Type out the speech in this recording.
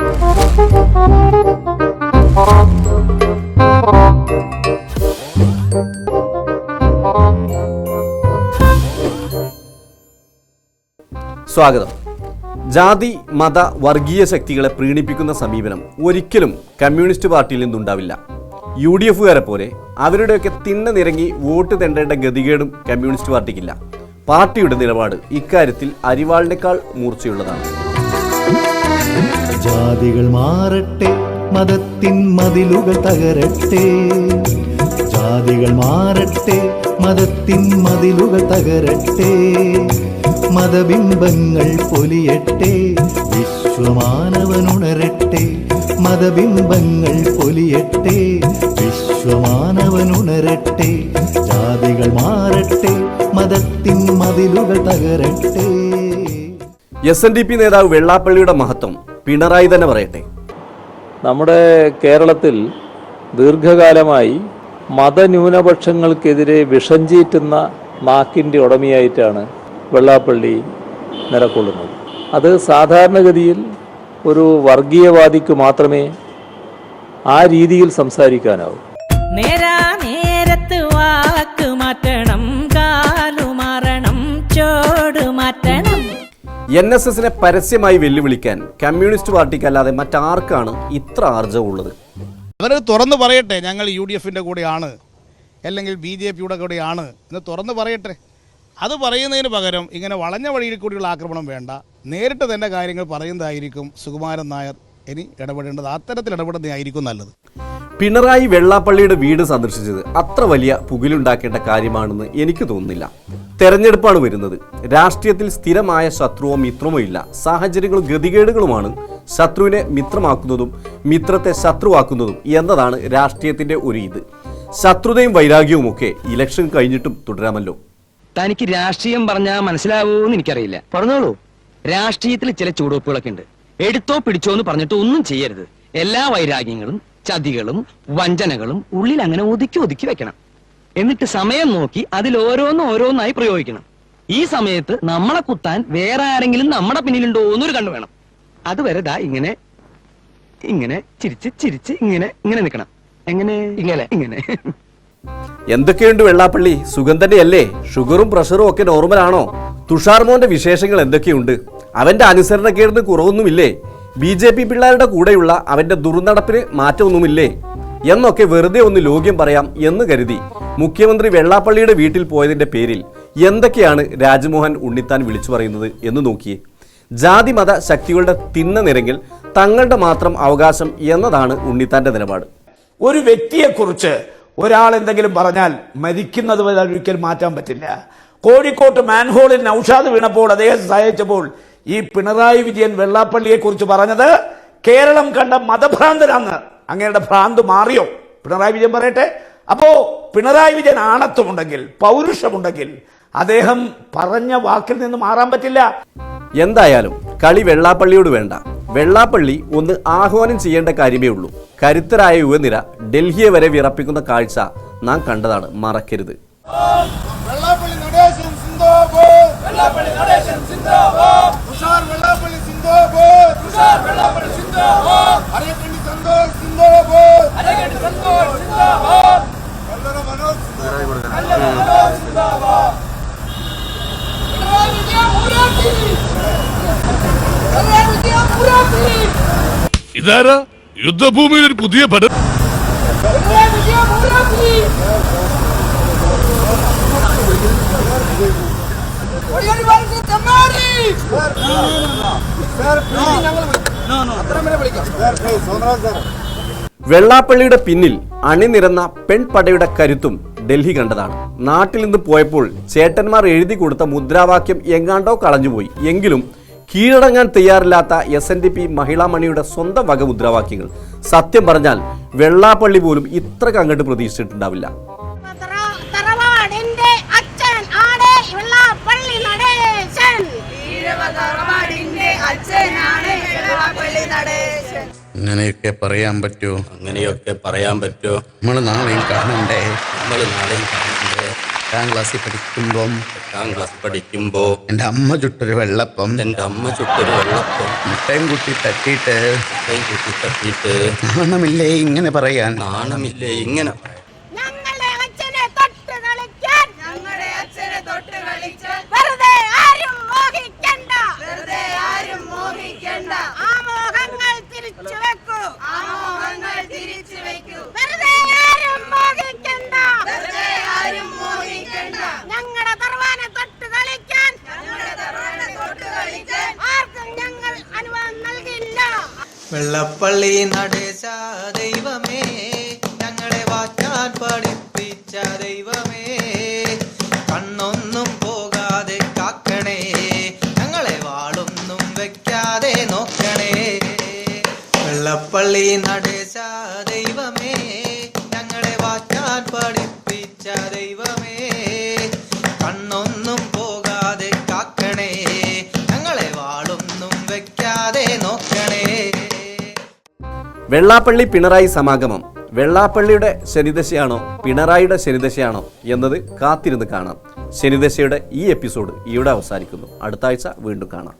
സ്വാഗതം. ജാതി മത വർഗീയ ശക്തികളെ പ്രീണിപ്പിക്കുന്ന സമീപനം ഒരിക്കലും കമ്മ്യൂണിസ്റ്റ് പാർട്ടിയിൽ നിന്നുണ്ടാവില്ല. യു ഡി എഫുകാരെ പോലെ അവരുടെയൊക്കെ തിണ്ണ നിരങ്ങി വോട്ട് തെണ്ടേണ്ട ഗതികേടും കമ്മ്യൂണിസ്റ്റ് പാർട്ടിക്കില്ല. പാർട്ടിയുടെ നിലപാട് ഇക്കാര്യത്തിൽ അരിവാളിനേക്കാൾ മൂർച്ചയുള്ളതാണ്. ജാതികൾ മാറട്ടെ മതത്തിൻ മതിലുകൾ തകരട്ടെ. ജാതികൾ മാറട്ടെ മതത്തിൻ മതിലുകൾ തകരട്ടെ. മതബിംബങ്ങൾ പൊലിയട്ടെ വിശ്വമാനവനുണരട്ടെ. മതബിംബങ്ങൾ പൊലിയട്ടെ വിശ്വമാനവനുണരട്ടെ. ജാതികൾ മാറട്ടെ മതത്തിൻ മതിലുകൾ തകരട്ടെ. എസ് എൻ ഡി പി നേതാവ് വെള്ളാപ്പള്ളിയുടെ മഹത്വം. പിണറായി തന്നെ പറയട്ടെ. നമ്മുടെ കേരളത്തിൽ ദീർഘകാലമായി മതന്യൂനപക്ഷങ്ങൾക്കെതിരെ വിഷഞ്ചീറ്റുന്ന നാക്കിന്റെ ഉടമയായിട്ടാണ് വെള്ളാപ്പള്ളി നിലകൊള്ളുന്നത്. അത് സാധാരണഗതിയിൽ ഒരു വർഗീയവാദിക്ക് മാത്രമേ ആ രീതിയിൽ സംസാരിക്കാനാവൂ. നേരാ എൻ എസ് എസിനെ പരസ്യമായി വെല്ലുവിളിക്കാൻ കമ്മ്യൂണിസ്റ്റ് പാർട്ടിക്കല്ലാതെ മറ്റാർക്കാണ് ഇത്ര ആർജവുള്ളത് അവരത് തുറന്നു പറയട്ടെ. ഞങ്ങൾ യു ഡി എഫിന്റെ കൂടെയാണ്. അല്ലെങ്കിൽ ബി ജെ പിയുടെ കൂടെയാണ് എന്ന് തുറന്നു പറയട്ടെ. അത് പറയുന്നതിന് പകരം ഇങ്ങനെ വളഞ്ഞ വഴിയിൽ കൂടിയുള്ള ആക്രമണം വേണ്ട. നേരിട്ട് തന്നെ കാര്യങ്ങൾ പറയുന്നതായിരിക്കും സുകുമാരൻ നായർ ഇനി ഇടപെടേണ്ടത്. അത്തരത്തിൽ ഇടപെടുന്നതായിരിക്കും നല്ലത്. പിണറായി വെള്ളാപ്പള്ളിയുടെ വീട് സന്ദർശിച്ചത് അത്ര വലിയ പുകിലുണ്ടാക്കേണ്ട കാര്യമാണെന്ന് എനിക്ക് തോന്നുന്നില്ല. തെരഞ്ഞെടുപ്പാണ് വരുന്നത്. രാഷ്ട്രീയത്തിൽ സ്ഥിരമായ ശത്രുവോ മിത്രമോ ഇല്ല. സാഹചര്യങ്ങളും ഗതികേടുകളുമാണ് ശത്രുവിനെ മിത്രമാക്കുന്നതും മിത്രത്തെ ശത്രുവാക്കുന്നതും എന്നതാണ് രാഷ്ട്രീയത്തിന്റെ ഒരു ഇത്. ശത്രുതയും വൈരാഗ്യവും ഒക്കെ ഇലക്ഷൻ കഴിഞ്ഞിട്ടും തുടരാമല്ലോ. തനിക്ക് രാഷ്ട്രീയം പറഞ്ഞാൽ മനസ്സിലാവൂന്ന് എനിക്കറിയില്ല. പറഞ്ഞോളൂ. രാഷ്ട്രീയത്തിൽ ചില ചുവടുവെപ്പുകളൊക്കെ ഉണ്ട് എടുത്തോ പിടിച്ചോ എന്ന് പറഞ്ഞിട്ട് ഒന്നും ചെയ്യരുത്. എല്ലാ വൈരാഗ്യങ്ങളും ചതികളും വഞ്ചനകളും ഉള്ളിൽ അങ്ങനെ ഒതുക്കി ഒതുക്കി വെക്കണം. എന്നിട്ട് സമയം നോക്കി അതിൽ ഓരോന്നും ഓരോന്നായി പ്രയോഗിക്കണം. ഈ സമയത്ത് നമ്മളെ കുത്താൻ വേറെ ആരെങ്കിലും നമ്മുടെ പിന്നിലുണ്ടോ എന്നൊരു കണ്ടു വേണം. അതുവരെ ദാ ഇങ്ങനെ ഇങ്ങനെ ചിരിച്ച് ചിരിച്ച് ഇങ്ങനെ ഇങ്ങനെ നിൽക്കണം. എങ്ങനെ? ഇങ്ങനെ. ഇങ്ങനെ. എന്തൊക്കെയുണ്ട് വെള്ളാപ്പള്ളി? സുഖം തന്നെയല്ലേ? ഷുഗറും പ്രഷറും ഒക്കെ നോർമലാണോ തുഷാർ മോന്റെ വിശേഷങ്ങൾ എന്തൊക്കെയുണ്ട്? അവന്റെ അനുസരണക്കേടിന് കുറവൊന്നുമില്ലേ? ബി ജെ പി പിള്ളേരുടെ കൂടെയുള്ള അവന്റെ ദുർനടപ്പിന് മാറ്റമൊന്നുമില്ലേ? എന്നൊക്കെ വെറുതെ ഒന്ന് ലോക്യം പറയാം എന്ന് കരുതി. മുഖ്യമന്ത്രി വെള്ളാപ്പള്ളിയുടെ വീട്ടിൽ പോയതിന്റെ പേരിൽ എന്തൊക്കെയാണ് രാജ്മോഹൻ ഉണ്ണിത്താൻ വിളിച്ചു പറയുന്നത് എന്ന് നോക്കിയേ. ജാതിമത ശക്തികളുടെ തിന്ന നിരങ്ങിൽ തങ്ങളുടെ മാത്രം അവകാശം എന്നതാണ് ഉണ്ണിത്താന്റെ നിലപാട്. ഒരു വ്യക്തിയെക്കുറിച്ച് ഒരാൾ എന്തെങ്കിലും പറഞ്ഞാൽ മരിക്കുന്നത് വരെ ഒരിക്കലും മാറ്റാൻ പറ്റില്ല. കോഴിക്കോട്ട് മാൻഹോളിൽ നൌഷാദ് വീണപ്പോൾ അദ്ദേഹം സഹായിച്ചപ്പോൾ ഈ പിണറായി വിജയൻ വെള്ളാപ്പള്ളിയെ കുറിച്ച് പറഞ്ഞത് കേരളം കണ്ട മതഭ്രാന്തരാണ് അങ്ങയുടെ ഭ്രാന്ത് മാറിയോ? പിണറായി വിജയൻ പറയട്ടെ അപ്പോ പിണറായി വിജയൻ ആണത്വമുണ്ടെങ്കിൽ പൗരുഷമുണ്ടെങ്കിൽ അദ്ദേഹം പറഞ്ഞ വാക്കിൽ നിന്ന് മാറാൻ പറ്റില്ല. എന്തായാലും കളി വെള്ളാപ്പള്ളിയോട് വേണ്ട. വെള്ളാപ്പള്ളി ഒന്ന് ആഹ്വാനം ചെയ്യേണ്ട കാര്യമേ ഉള്ളൂ. കരുത്തരായ യുവനിര ഡൽഹിയെ വരെ വിറപ്പിക്കുന്ന കാഴ്ച നാം കണ്ടതാണ്. മറക്കരുത്. വെള്ളാപ്പള്ളി സന്തോഷ് സിന്ദാബാദ്. ഇതാരാ? യുദ്ധഭൂമിയിൽ ഒരു പുതിയ തെമ്മാടി വെള്ളാപ്പള്ളിയുടെ പിന്നിൽ അണിനിരന്ന പെൺപടയുടെ കരുത്തും ഡൽഹി കണ്ടതാണ്. നാട്ടിൽ നിന്ന് പോയപ്പോൾ ചേട്ടന്മാർ എഴുതി കൊടുത്ത മുദ്രാവാക്യം എങ്ങാണ്ടോ കളഞ്ഞുപോയി. എങ്കിലും കീഴടങ്ങാൻ തയ്യാറില്ലാത്ത എസ് എൻ ഡി പി മഹിളാമണിയുടെ സ്വന്തം വക മുദ്രാവാക്യങ്ങൾ. സത്യം പറഞ്ഞാൽ വെള്ളാപ്പള്ളി പോലും ഇത്ര അങ്ങോട്ട് പ്രതീക്ഷിച്ചിട്ടുണ്ടാവില്ല. അങ്ങനെയൊക്കെ പറയാൻ പറ്റുമോ? അങ്ങനെയൊക്കെ പറയാൻ പറ്റുമോ? നമ്മൾ നാളെയും കാണണ്ടേ? നമ്മൾ നാളെയും കാണണ്ടേ? എട്ടാം ക്ലാസ്സിൽ പഠിക്കുമ്പം എട്ടാം ക്ലാസ് പഠിക്കുമ്പോ എന്റെ അമ്മ ചുട്ടൊരു വെള്ളപ്പം. എന്റെ അമ്മ ചുട്ടൊരു വെള്ളപ്പം. മുട്ടയും കുട്ടി തട്ടിയിട്ട് മുട്ടയും കുട്ടി തട്ടിയിട്ട് നാണമില്ലേ ഇങ്ങനെ പറയാൻ? നാണമില്ലേ ഇങ്ങനെ വെള്ളപ്പള്ളി നടേശ ദൈവമേ. വെള്ളാപ്പള്ളി പിണറായി സമാഗമം. വെള്ളാപ്പള്ളിയുടെ ശനിദശയാണോ പിണറായിയുടെ ശനിദശയാണോ എന്നത് കാത്തിരുന്ന് കാണാം. ശനിദശയുടെ ഈ എപ്പിസോഡ് ഇവിടെ അവസാനിക്കുന്നു. അടുത്ത ആഴ്ച വീണ്ടും കാണാം.